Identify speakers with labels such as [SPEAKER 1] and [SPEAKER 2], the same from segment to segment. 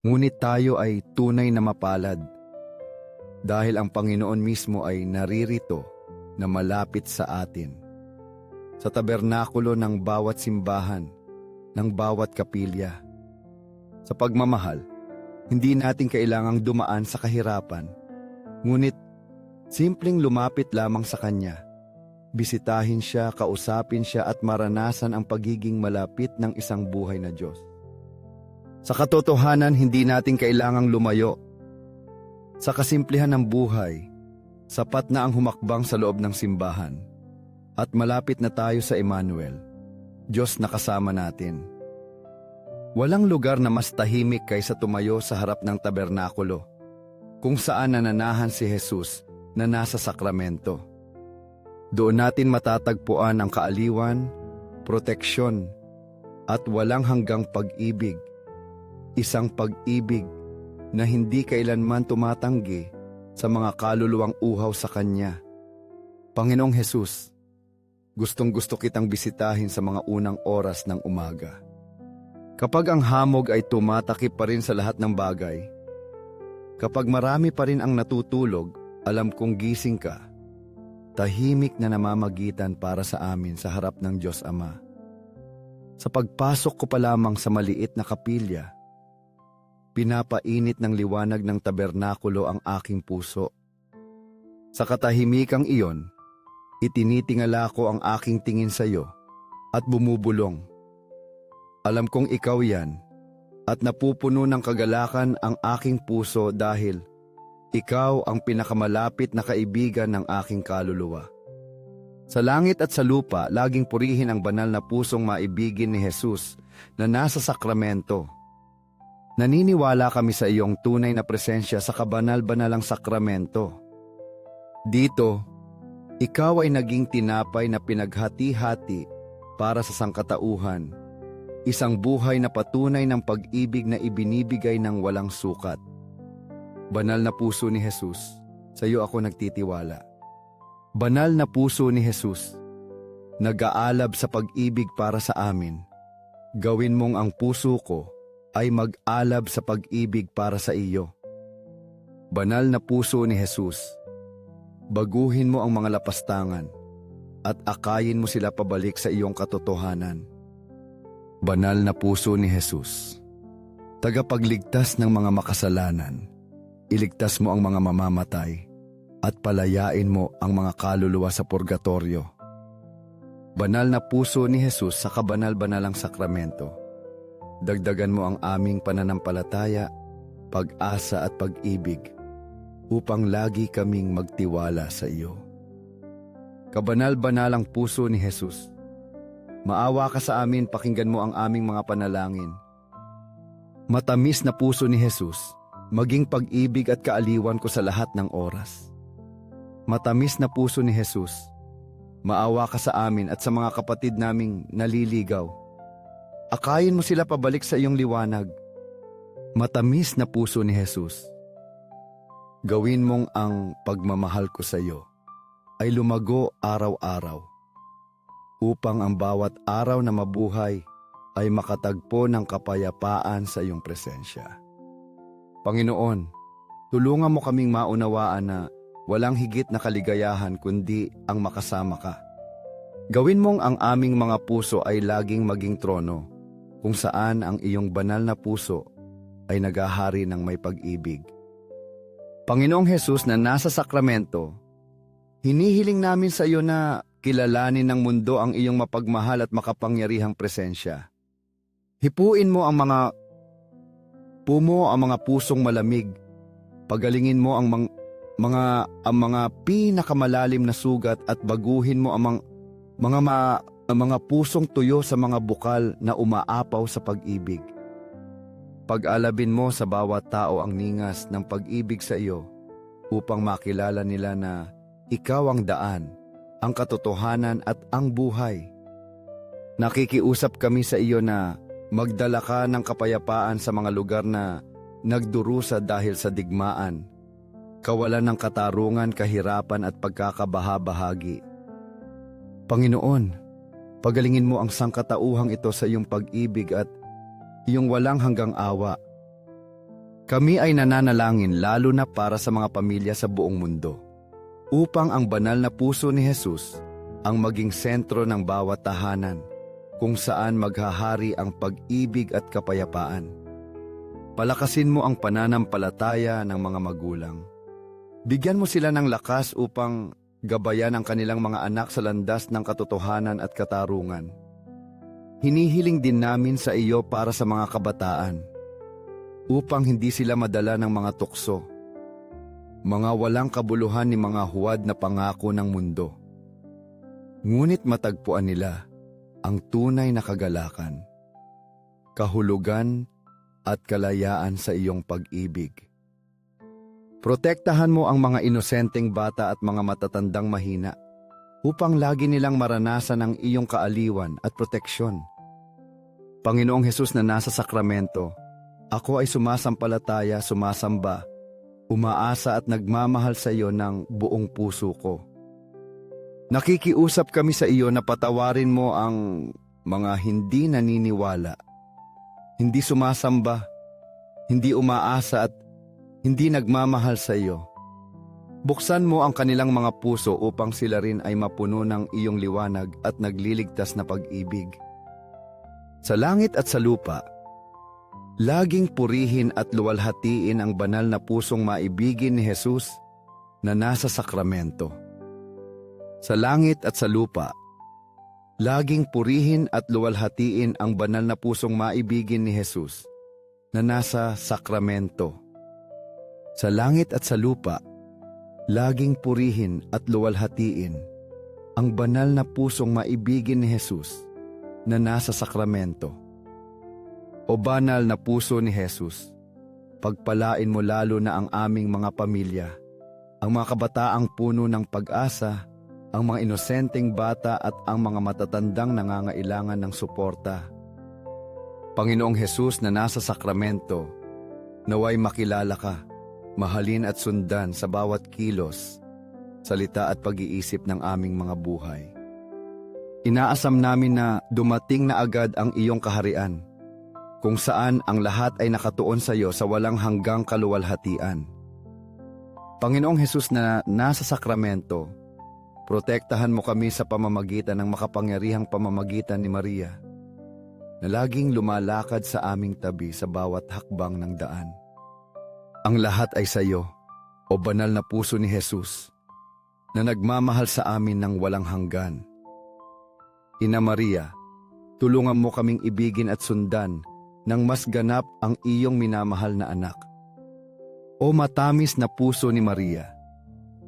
[SPEAKER 1] Ngunit tayo ay tunay na mapalad dahil ang Panginoon mismo ay naririto na malapit sa atin. Sa tabernakulo ng bawat simbahan, ng bawat kapilya. Sa pagmamahal, hindi natin kailangang dumaan sa kahirapan, ngunit simpleng lumapit lamang sa Kanya. Bisitahin siya, kausapin siya at maranasan ang pagiging malapit ng isang buhay na Diyos. Sa katotohanan, hindi natin kailangang lumayo. Sa kasimplihan ng buhay, sapat na ang humakbang sa loob ng simbahan. At malapit na tayo sa Emmanuel, Diyos na kasama natin. Walang lugar na mas tahimik kaysa tumayo sa harap ng tabernakulo, kung saan nananahan si Jesus na nasa sakramento. Doon natin matatagpuan ang kaaliwan, proteksyon, at walang hanggang pag-ibig. Isang pag-ibig na hindi kailanman tumatanggi sa mga kaluluwang uhaw sa Kanya. Panginoong Hesus, gustong gusto kitang bisitahin sa mga unang oras ng umaga. Kapag ang hamog ay tumatakip pa rin sa lahat ng bagay, kapag marami pa rin ang natutulog, alam kong gising ka, tahimik na namamagitan para sa amin sa harap ng Diyos Ama. Sa pagpasok ko pa lamang sa maliit na kapilya, pinapainit ng liwanag ng tabernakulo ang aking puso. Sa katahimikang iyon, itinitingala ko ang aking tingin sa iyo at bumubulong. Alam kong ikaw yan at napupuno ng kagalakan ang aking puso dahil ikaw ang pinakamalapit na kaibigan ng aking kaluluwa. Sa langit at sa lupa, laging purihin ang banal na pusong maibigin ni Jesus na nasa sakramento. Naniniwala kami sa iyong tunay na presensya sa kabanal-banalang sakramento. Dito, ikaw ay naging tinapay na pinaghati-hati para sa sangkatauhan, isang buhay na patunay ng pag-ibig na ibinibigay ng walang sukat. Banal na puso ni Jesus, sa iyo ako nagtitiwala. Banal na puso ni Jesus, nag-aalab sa pag-ibig para sa amin. Gawin mong ang puso ko ay mag-alab sa pag-ibig para sa iyo. Banal na puso ni Jesus, baguhin mo ang mga lapastangan at akayin mo sila pabalik sa iyong katotohanan. Banal na puso ni Jesus, tagapagligtas ng mga makasalanan, iligtas mo ang mga mamamatay at palayain mo ang mga kaluluwa sa purgatorio. Banal na puso ni Jesus sa kabanal-banalang sakramento. Dagdagan mo ang aming pananampalataya, pag-asa at pag-ibig upang lagi kaming magtiwala sa iyo. Kabanal-banalang puso ni Jesus. Maawa ka sa amin, pakinggan mo ang aming mga panalangin. Matamis na puso ni Jesus, maging pag-ibig at kaaliwan ko sa lahat ng oras. Matamis na puso ni Jesus, maawa ka sa amin at sa mga kapatid naming naliligaw. Akayin mo sila pabalik sa iyong liwanag. Matamis na puso ni Jesus, gawin mong ang pagmamahal ko sa iyo ay lumago araw-araw upang ang bawat araw na mabuhay ay makatagpo ng kapayapaan sa iyong presensya. Panginoon, tulungan mo kaming maunawaan na walang higit na kaligayahan kundi ang makasama ka. Gawin mong ang aming mga puso ay laging maging trono, kung saan ang iyong banal na puso ay nagahari ng may pag-ibig. Panginoong Hesus na nasa sakramento, hinihiling namin sa iyo na kilalanin ng mundo ang iyong mapagmahal at makapangyarihang presensya. Hipuin mo ang mga pumo ang mga pusong malamig. Pagalingin mo ang mang- mga ang mga pinakamalalim na sugat at baguhin mo ang mga mga, ang mga pusong tuyo sa mga bukal na umaapaw sa pag-ibig. Pag-alabin mo sa bawat tao ang ningas ng pag-ibig sa iyo upang makilala nila na ikaw ang daan, ang katotohanan at ang buhay. Nakikiusap kami sa iyo na magdala ka ng kapayapaan sa mga lugar na nagdurusa dahil sa digmaan, kawalan ng katarungan, kahirapan at pagkakabaha-bahagi. Panginoon, pagalingin mo ang sangkatauhang ito sa iyong pag-ibig at iyong walang hanggang awa. Kami ay nananalangin lalo na para sa mga pamilya sa buong mundo, upang ang banal na puso ni Jesus ang maging sentro ng bawat tahanan, kung saan maghahari ang pag-ibig at kapayapaan. Palakasin mo ang pananampalataya ng mga magulang. Bigyan mo sila ng lakas upang gabayan ang kanilang mga anak sa landas ng katotohanan at katarungan. Hinihiling din namin sa iyo para sa mga kabataan, upang hindi sila madala ng mga tukso, mga walang kabuluhan ni mga huwad na pangako ng mundo. Ngunit matagpuan nila ang tunay na kagalakan, kahulugan at kalayaan sa iyong pag-ibig. Protektahan mo ang mga inosenteng bata at mga matatandang mahina upang lagi nilang maranasan ang iyong kaaliwan at proteksyon. Panginoong Hesus na nasa sakramento, ako ay sumasampalataya, sumasamba, umaasa at nagmamahal sa iyo ng buong puso ko. Nakikiusap kami sa iyo na patawarin mo ang mga hindi naniniwala, hindi sumasamba, hindi umaasa at hindi nagmamahal sa iyo. Buksan mo ang kanilang mga puso upang sila rin ay mapuno ng iyong liwanag at nagliligtas na pag-ibig. Sa langit at sa lupa, laging purihin at luwalhatiin ang banal na pusong maibigin ni Jesus na nasa sakramento. Sa langit at sa lupa, laging purihin at luwalhatiin ang banal na pusong maibigin ni Jesus na nasa sakramento. Sa langit at sa lupa, laging purihin at luwalhatiin ang banal na pusong maibigin ni Jesus na nasa sakramento. O banal na puso ni Jesus, pagpalain mo lalo na ang aming mga pamilya, ang mga kabataang puno ng pag-asa, ang mga inosenteng bata at ang mga matatandang nangangailangan ng suporta. Panginoong Jesus na nasa sakramento, naway makilala ka, mahalin at sundan sa bawat kilos, salita at pag-iisip ng aming mga buhay. Inaasam namin na dumating na agad ang iyong kaharian, kung saan ang lahat ay nakatuon sa iyo sa walang hanggang kaluwalhatian. Panginoong Hesus na nasa sakramento, protektahan mo kami sa pamamagitan ng makapangyarihang pamamagitan ni Maria, na laging lumalakad sa aming tabi sa bawat hakbang ng daan. Ang lahat ay sa iyo, o banal na puso ni Jesus, na nagmamahal sa amin ng walang hanggan. Ina Maria, tulungan mo kaming ibigin at sundan ng mas ganap ang iyong minamahal na anak. O matamis na puso ni Maria,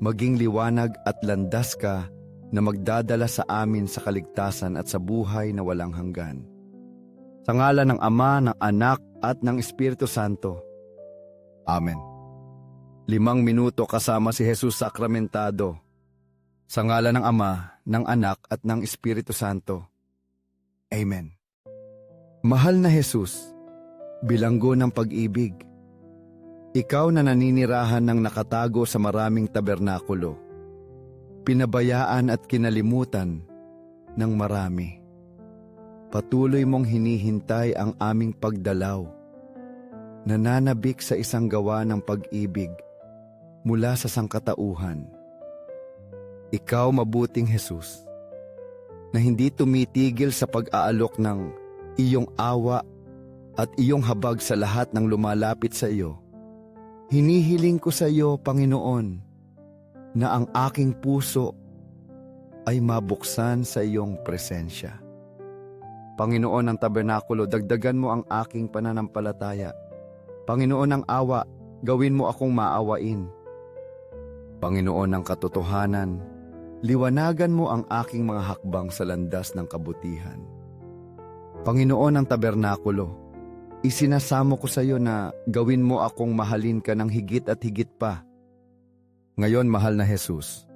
[SPEAKER 1] maging liwanag at landas ka na magdadala sa amin sa kaligtasan at sa buhay na walang hanggan. Sa ngalan ng Ama, ng Anak at ng Espiritu Santo. Amen. Limang minuto kasama si Jesus sakramentado. Sa ngalan ng Ama, ng Anak at ng Espiritu Santo. Amen. Mahal na Jesus, bilanggo ng pag-ibig, ikaw na naninirahan ng nakatago sa maraming tabernakulo, pinabayaan at kinalimutan ng marami. Patuloy mong hinihintay ang aming pagdalaw, nananabik sa isang gawa ng pag-ibig mula sa sangkatauhan. Ikaw mabuting Jesus, na hindi tumitigil sa pag-aalok ng iyong awa at iyong habag sa lahat ng lumalapit sa iyo. Hinihiling ko sa iyo, Panginoon, na ang aking puso ay mabuksan sa iyong presensya. Panginoon ng tabernakulo, dagdagan mo ang aking pananampalataya. Panginoon ng awa, gawin mo akong maawain. Panginoon ng katotohanan, liwanagan mo ang aking mga hakbang sa landas ng kabutihan. Panginoon ng tabernakulo, isinasamo ko sa iyo na gawin mo akong mahalin ka ng higit at higit pa. Ngayon, mahal na Jesus,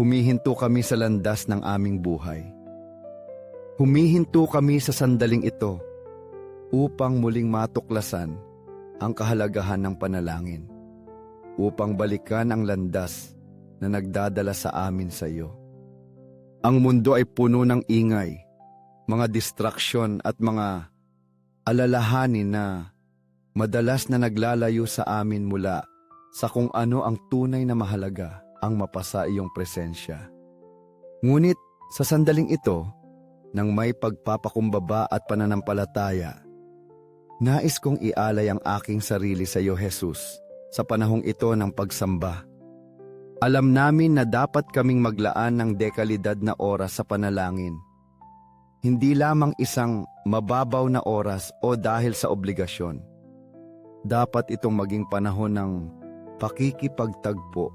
[SPEAKER 1] humihinto kami sa landas ng aming buhay. Humihinto kami sa sandaling ito upang muling matuklasan ang kahalagahan ng panalangin, upang balikan ang landas na nagdadala sa amin sa iyo. Ang mundo ay puno ng ingay, mga distraksyon at mga alalahanin na madalas na naglalayo sa amin mula sa kung ano ang tunay na mahalaga ang mapasa iyong presensya. Ngunit sa sandaling ito, nang may pagpapakumbaba at pananampalataya, nais kong ialay ang aking sarili sa iyo, Jesus, sa panahong ito ng pagsamba. Alam namin na dapat kaming maglaan ng dekalidad na oras sa panalangin. Hindi lamang isang mababaw na oras o dahil sa obligasyon. Dapat itong maging panahon ng pakikipagtagpo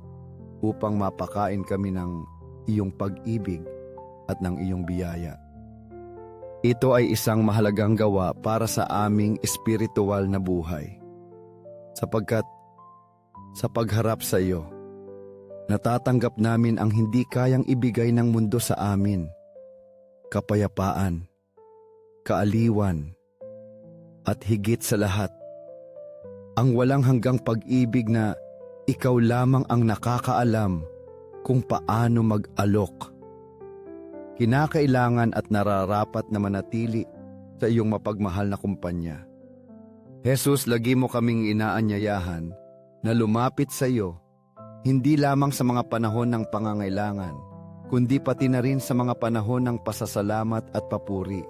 [SPEAKER 1] upang mapakain kami ng iyong pag-ibig at ng iyong biyaya. Ito ay isang mahalagang gawa para sa aming espiritual na buhay. Sapagkat sa pagharap sa iyo, natatanggap namin ang hindi kayang ibigay ng mundo sa amin. Kapayapaan, kaaliwan, at higit sa lahat, ang walang hanggang pag-ibig na ikaw lamang ang nakakaalam kung paano mag-alok. Kinakailangan at nararapat na manatili sa iyong mapagmahal na kumpanya. Jesus, lagi mo kaming inaanyayahan na lumapit sa iyo, hindi lamang sa mga panahon ng pangangailangan, kundi pati na rin sa mga panahon ng pasasalamat at papuri.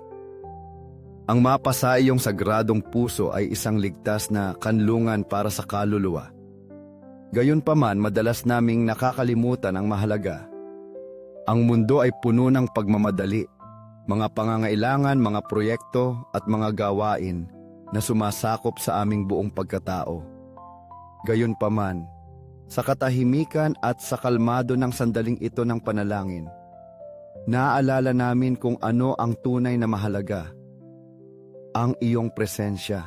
[SPEAKER 1] Ang mapasa iyong sagradong puso ay isang ligtas na kanlungan para sa kaluluwa. Gayunpaman madalas naming nakakalimutan ang mahalaga. Ang mundo ay puno ng pagmamadali, mga pangangailangan, mga proyekto at mga gawain na sumasakop sa aming buong pagkatao. Gayunpaman, sa katahimikan at sa kalmado ng sandaling ito ng panalangin, naaalala namin kung ano ang tunay na mahalaga, ang iyong presensya.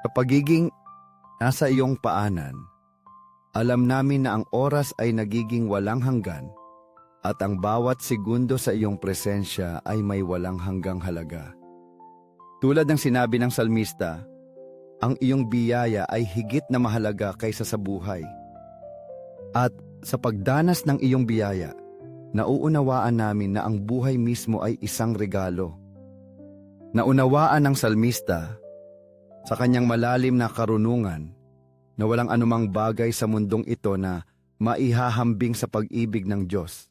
[SPEAKER 1] Sa pagiging nasa iyong paanan, alam namin na ang oras ay nagiging walang hanggan at ang bawat segundo sa iyong presensya ay may walang hanggang halaga. Tulad ng sinabi ng salmista, ang iyong biyaya ay higit na mahalaga kaysa sa buhay. At sa pagdanas ng iyong biyaya, nauunawaan namin na ang buhay mismo ay isang regalo. Naunawaan ng salmista sa kanyang malalim na karunungan na walang anumang bagay sa mundong ito na maihahambing sa pag-ibig ng Diyos.